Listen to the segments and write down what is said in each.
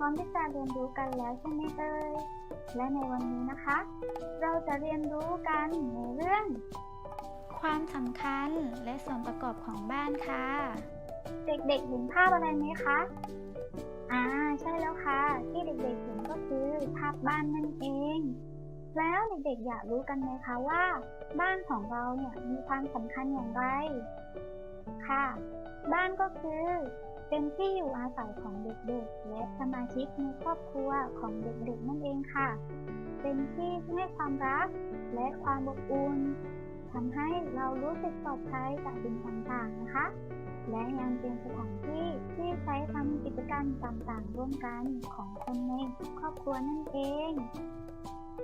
ร้อมที่จะเรียนรู้กันแล้วใช่ไหมเอ่ย และในวันนี้นะคะ เราจะเรียนรู้กันในเรื่อง ความสำคัญและส่วนประกอบของบ้านค่ะ เด็กๆเห็นภาพอะไรไหมคะ อ่า ใช่แล้วค่ะ ที่เด็กๆเห็นก็คือภาพบ้านนั่นเอง แล้วเด็กๆอยากรู้กันไหมคะว่า บ้านของเราเนี่ยมีความสำคัญอย่างไร ค่ะ บ้านก็คือ เป็นที่อยู่อาศัยของเด็กๆ และสมาชิกในครอบครัวของเด็กๆนั่นเองค่ะ เป็นที่ที่ให้ความรักและความอบอุ่นทำให้เรารู้สึกปลอดภัยจากสิ่งต่างๆนะคะ และยังเป็นสถานที่ที่ใช้ทำกิจกรรมต่างๆ ร่วมกันของคนในครอบครัวนั่นเอง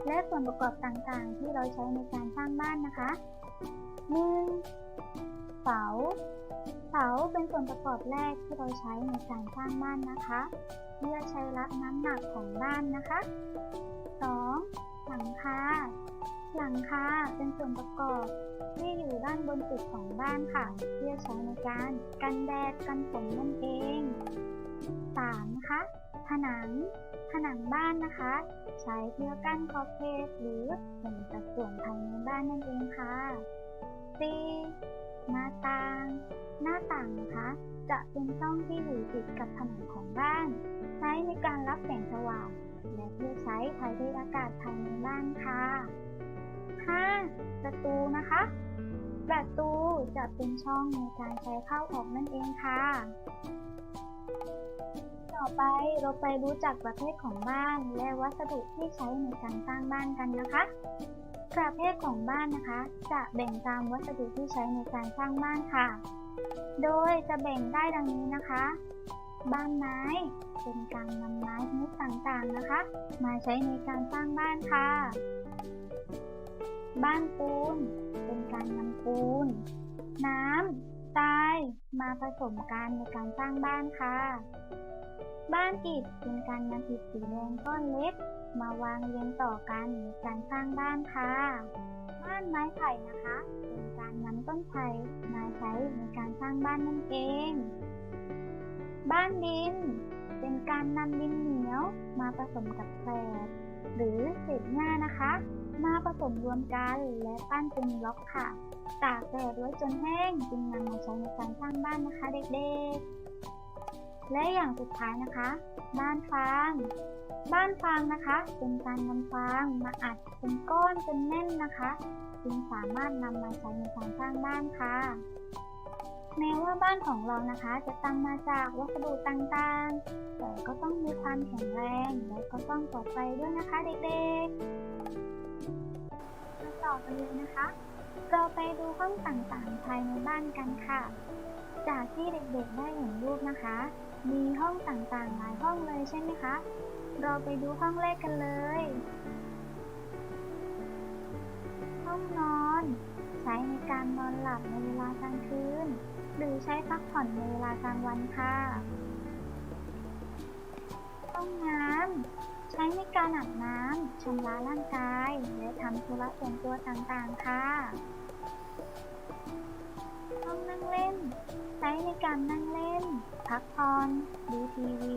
และส่วนประกอบต่างๆ ที่เราใช้ในการสร้างบ้านนะคะ 1. เสา สาเป็นส่วนประกอบแรกที่เราใช้ในการสร้างบ้านนะคะเพื่อใช้รับน้ำหนักของบ้านนะคะ 2. หลังคา หลังคาเป็นส่วนประกอบที่อยู่ด้านบนตึกของบ้านค่ะ เพื่อใช้ในการกันแดดกันฝนนั่นเอง 3. นะคะ ผนัง ผนังบ้านนะคะ ใช้เพื่อกั้นขอบเขตหรือแบ่งสัดส่วนภายในบ้านนั่นเองค่ะ 4. หน้าต่าง หน้าต่างนะคะ จะเป็นช่องที่อยู่ติดกับผนังของบ้าน ใช้ในการรับแสงสว่าง และเพื่อใช้ถ่ายเทอากาศภายในบ้านค่ะ 5. ประตูนะคะ ประตูจะเป็นช่องในการใช้เข้าออกนั่นเองค่ะ ต่อไปเราไปรู้จักประเภทของบ้านและวัสดุที่ใช้ในการสร้างบ้านกันนะคะ ประเภทของบ้านนะคะ จะแบ่งตามวัสดุที่ใช้ในการสร้างบ้านค่ะ โดยจะแบ่งได้ดังนี้นะคะ บ้านไม้เป็นการนำไม้ชนิดต่างๆนะคะ มาใช้ในการสร้างบ้านค่ะ บ้านปูน เป็นการนำปูน น้ำทรายมาผสมกันในการสร้างบ้านค่ะ บ้านอิฐเป็นการนำอิฐสีแดงก้อนเล็ก มาวางเรียงต่อกันในการสร้างบ้านค่ะ บ้านไม้ไผ่นะคะ เป็นการนำต้นไผ่มาใช้ในการสร้างบ้านนั่นเอง บ้านดิน เป็นการนำดินเหนียวมาผสมกับแกลบหรือเศษหญ้านะคะ มาผสมรวมกันและปั้นเป็นบล็อกค่ะ ตากแดดไว้จนแห้งจึงนำมาใช้ในการสร้างบ้านนะคะเด็กๆ และอย่างสุดท้ายนะคะ บ้านฟางบ้านฟางนะคะ เป็นการนำฟางมาอัดเป็นก้อนจนแน่นนะคะจึงสามารถนำมาใช้ในการสร้างบ้านค่ะ แม้ว่าบ้านของเรานะคะ จะตั้งมาจากวัสดุต่างๆ แต่ก็ต้องมีความแข็งแรงและก็ต้องปลอดภัยด้วยนะคะเด็กๆมาต่อกันเลยนะคะ เราไปดูห้องต่างๆภายในบ้านกันค่ะ จากที่เด็กๆได้เห็นรูปนะคะ มีห้องต่างๆ หลายห้องเลยใช่ไหมคะ เราไปดูห้องแรกกันเลย ห้องนอน ใช้ในการนอนหลับในเวลากลางคืน หรือใช้พักผ่อนในเวลากลางวันค่ะ ห้องน้ำใช้ในการอาบน้ำชำระร่างกาย และทำธุระส่วนตัวต่างๆ ค่ะ ใช้ในการนั่งเล่น พักผ่อนดูทีวี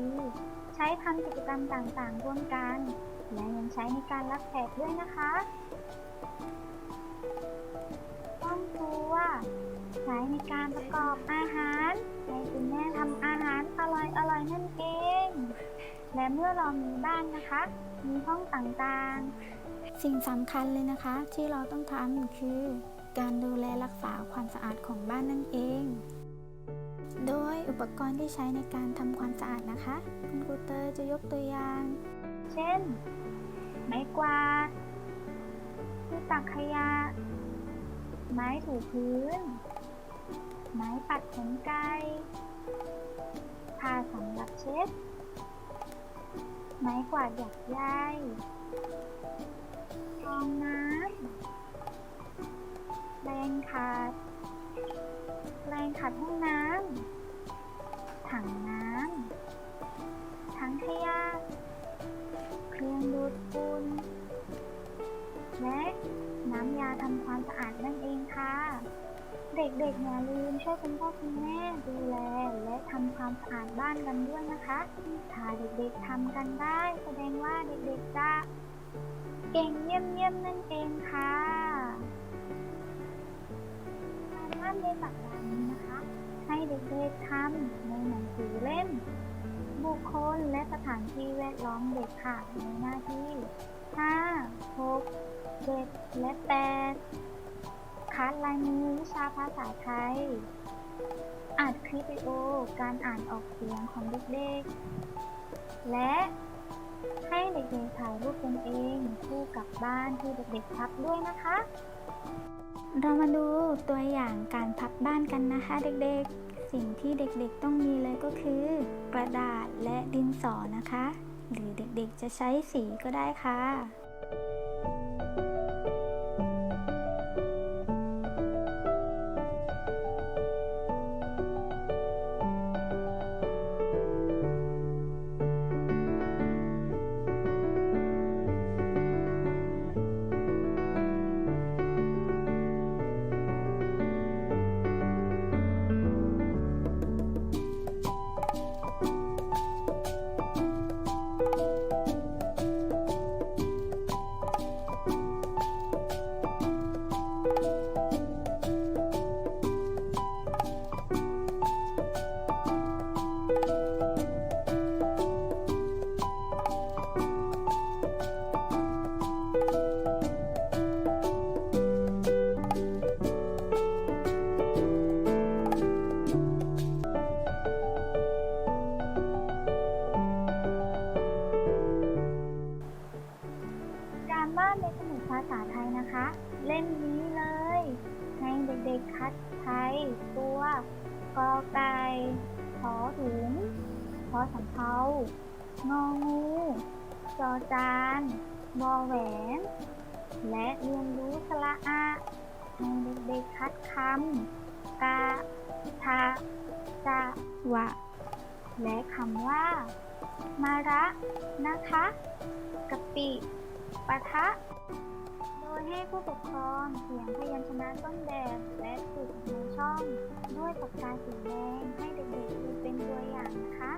ใช้ทำกิจกรรมต่างๆ ร่วมกัน และยังใช้ในการรับแขกด้วยนะคะห้องครัว ใช้ในการประกอบอาหารให้คุณแม่ทำอาหารอร่อยๆนั่นเอง และเมื่อเรามีบ้านนะคะ มีห้องต่างๆ สิ่งสำคัญเลยนะคะที่เราต้องทำคือการดูแลรักษาความสะอาดของบ้านนั่นเอง โดยอุปกรณ์ที่ใช้ในการทำความสะอาดนะคะ คุณครูเตอร์จะยกตัวอย่าง เช่น ไม้กวาดที่ตักขยะ ไม้ถูพื้น ไม้ปัดขนไก่ผ้าสำหรับเช็ด ไม้กวาดหยักใยฟองน้ำแรงขัด รงขัดห้องน้ำ ถังน้ำ ถังขยะ เครื่องดูดฝุ่น และน้ำยาทำความสะอาดนั่นเองค่ะเเด็กๆอย่าลืมช่วยคุณพ่อคุณแม่ดูแลและทำความสะอาดบ้านกันด้วยนะคะ ถ้าเด็กๆทำกันได้ แสดงว่าเด็กๆจะเก่งเยี่ยมๆนั่นเองค่ะารบ้านในสัปดาห์นี้นะคะ ให้เด็กๆทำในหนังสือเล่ม บุคคลและสถานที่แวดล้อมเด็กค่ะในหน้าที่ 5 6 7 และ 8 คัดลายมือวิชาภาษาไทย อัดคลิปวิดีโอการอ่านออกเสียงของเด็กๆ และให้เด็กๆถ่ายรูปตนเองคู่กับบ้านที่เด็กๆพับด้วยนะคะ เรามาดูตัวอย่างการพับบ้านกันนะคะเด็กๆ สิ่งที่เด็กๆต้องมีเลยก็คือ กระดาษและดินสอนะคะ หรือเด็กๆจะใช้สีก็ได้ค่ะ ตัวกอไก่ขอถุงขอสำเภางองูจอจานบอแหวน และเรียนรู้สระอะให้เด็กๆคัดคำกะทะจะวะ และคำว่า มาระ นะคะกะปิปะทะ ให้ผู้ปกครองเขียนพยัญชนะต้นแบบและติดในช่องด้วยปากกาสีแดงให้เด็กๆดูเป็นตัวอย่างนะคะ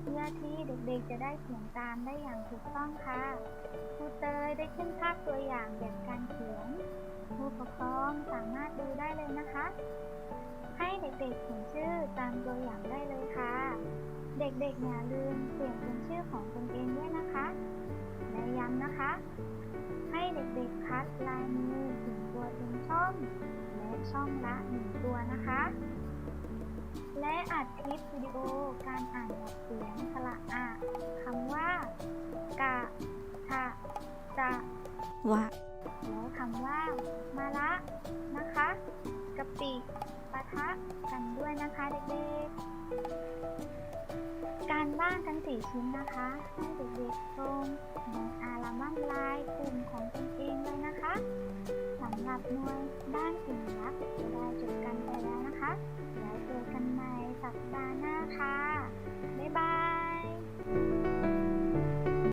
เพื่อที่เด็กๆจะได้เขียนตามได้อย่างถูกต้องค่ะครูเตยได้ขึ้นภาพตัวอย่างแบบการเขียนผู้ปกครองสามารถดูได้เลยนะคะ ให้เด็กๆเขียนชื่อตามตัวอย่างได้เลยค่ะ เด็กๆอย่าลืมเปลี่ยนเป็นชื่อของตนเองด้วยนะคะ และย้ำนะคะ ให้เด็กๆคัดลายมือถึงตัวเต็มช่องและช่องละหนึ่งตัวนะคะ และอัดคลิปวิดีโอการอ่านออกเสียงสระอะคำว่ากะทะจะวะและคำว่ามาละนะคะกะปิปะทะกันด้วยนะคะเด็กๆ การบ้านทั้งสี่ชิ้นนะคะให้เด็ก